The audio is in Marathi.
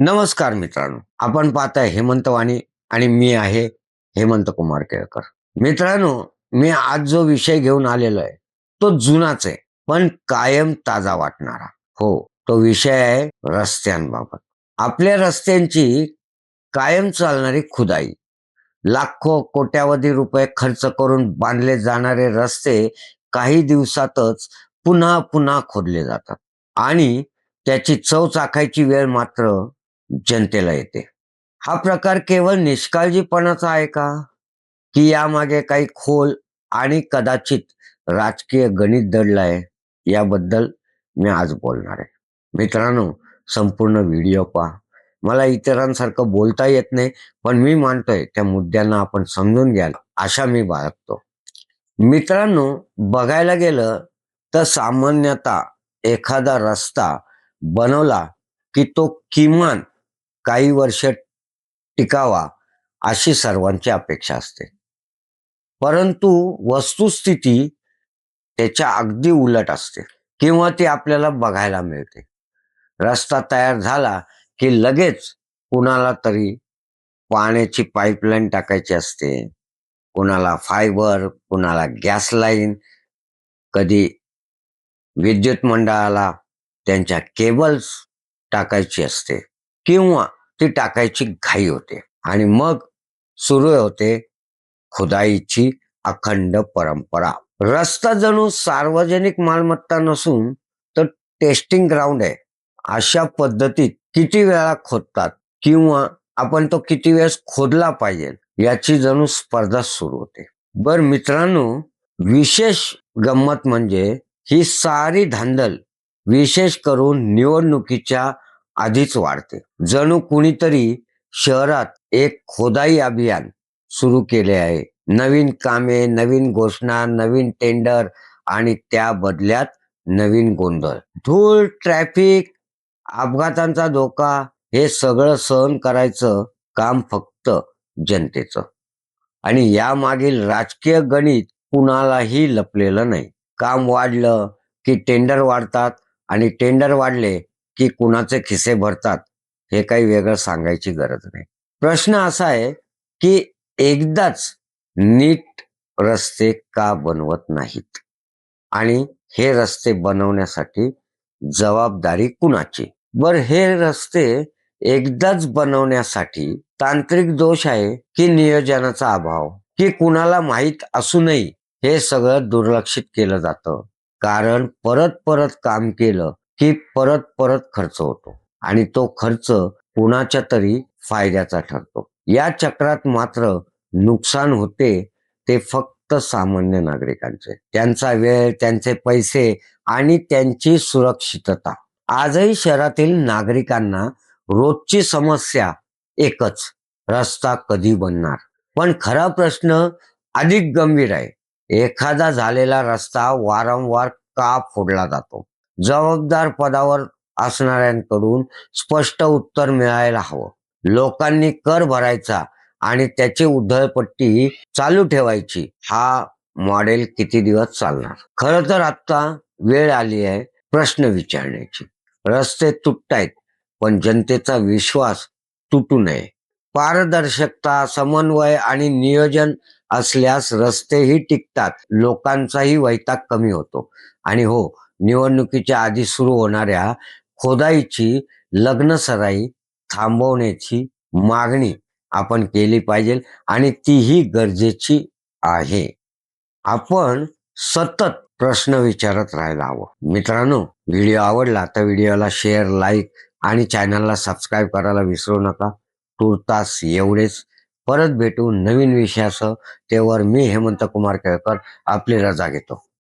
नमस्कार मित्रांनो. आपण पाहताय हेमंत वाणी आणि मी आहे हेमंत कुमार केळकर. मित्रांनो मी आज जो विषय घेऊन आलेलो आहे तो जुनाच आहे पण कायम ताजा वाटणारा. हो तो विषय आहे रस्त्यांबाबत. आपल्या रस्त्यांची कायम चालणारी खुदाई. लाखो कोट्यावधी रुपये खर्च करून बांधले जाणारे रस्ते काही दिवसातच पुन्हा पुन्हा खोदले जातात. आणि त्याची चव चाखायची वेळ मात्र जनतेला येते. हा प्रकार केवळ निष्काळजीपणाचा आहे का? की यामागे काही खोल आणि कदाचित राजकीय गणित दडलाय याबद्दल मी आज बोलणार आहे. मित्रांनो संपूर्ण व्हिडिओ पहा. मला इतरांसारखं बोलता येत नाही पण मी मानतोय त्या मुद्द्यांना आपण समजून घ्याल अशा मी बाळगतो. मित्रांनो बघायला गेलं तर सामान्यतः एखादा रस्ता बनवला की तो किमान काही वर्ष टिकावा अशी सर्वांची अपेक्षा असते. परंतु वस्तुस्थिती त्याच्या अगदी उलट असते किंवा ती आपल्याला बघायला मिळते. रस्ता तयार झाला की लगेच कुणाला तरी पाण्याची पाईपलाईन टाकायची असते कुणाला फायबर कुणाला गॅस लाईन कधी विद्युत मंडळाला त्यांच्या केबल्स टाकायची असते किंवा ती टाकायची घाई होते. आणि मग सुरू होते खुदाईची अखंड परंपरा. रस्ता जणू सार्वजनिक मालमत्ता नसून तर टेस्टिंग ग्राउंड आहे. अशा पद्धतीत किती वेळा खोदतात किंवा आपण तो किती वेळेस खोदला पाहिजे याची जणू स्पर्धा सुरू होते. बर मित्रांनो विशेष गंमत म्हणजे ही सारी धांदल विशेष करून निवडणुकीच्या आधीच वाढते. जणू कुणीतरी शहरात एक खोदाई अभियान सुरू केले आहे. नवीन कामे नवीन घोषणा नवीन टेंडर आणि त्या बदल्यात नवीन गोंधळ. धूळ ट्रॅफिक अपघातांचा धोका हे सगळं सहन करायचं काम फक्त जनतेचं. आणि यामागील राजकीय गणित कुणालाही लपलेलं नाही. काम वाढलं की टेंडर वाढतात आणि टेंडर वाढले की कुणाचे खिसे भरतात हे काही वेगळं सांगायची गरज नाही. प्रश्न असा आहे की एकदाच नीट रस्ते का बनवत नाहीत? आणि हे रस्ते बनवण्यासाठी जबाबदारी कुणाची? बर हे रस्ते एकदाच बनवण्यासाठी तांत्रिक दोष आहे की नियोजनाचा अभाव? की कुणाला माहीत असूनही हे सगळं दुर्लक्षित केलं जातं? कारण परत परत काम केलं की परत परत खर्च होतो. आणि तो खर्च कुणाच्या तरी फायद्याचा ठरतो. या चक्रात मात्र नुकसान होते ते फक्त सामान्य नागरिकांचे. त्यांचा वेळ त्यांचे पैसे आणि त्यांची सुरक्षितता. आजही शहरातील नागरिकांना रोजची समस्या एकच रस्ता कधी बनणार? पण खरा प्रश्न अधिक गंभीर आहे. एखादा झालेला रस्ता वारंवार का फोडला जातो? जबाबदार पदावर असणाऱ्यांकडून स्पष्ट उत्तर मिळायला हवं. लोकांनी कर भरायचा आणि त्याची उधळपट्टी चालू ठेवायची हा मॉडेल किती दिवस चालणार? खर तर आता वेळ आली आहे प्रश्न विचारण्याची. रस्ते तुटतायत पण जनतेचा विश्वास तुटू नये. पारदर्शकता समन्वय आणि नियोजन असल्यास रस्तेही टिकतात लोकांचाही वैताग कमी होतो. आणि हो निवडणुकीच्या आधी सुरू होणाऱ्या खोदाईची लग्न सराई थांबवण्याची मागणी आपण केली पाहिजे आणि तीही गरजेची आहे. आपण सतत प्रश्न विचारत राहायला हवं. मित्रांनो व्हिडिओ आवडला तर व्हिडिओला शेअर लाईक आणि चॅनलला सबस्क्राईब करायला विसरू नका. तुर्तास एवढेच. परत भेटू नवीन विषयासह. तेवर मी हेमंत कुमार केळकर आपली रजा घेतो.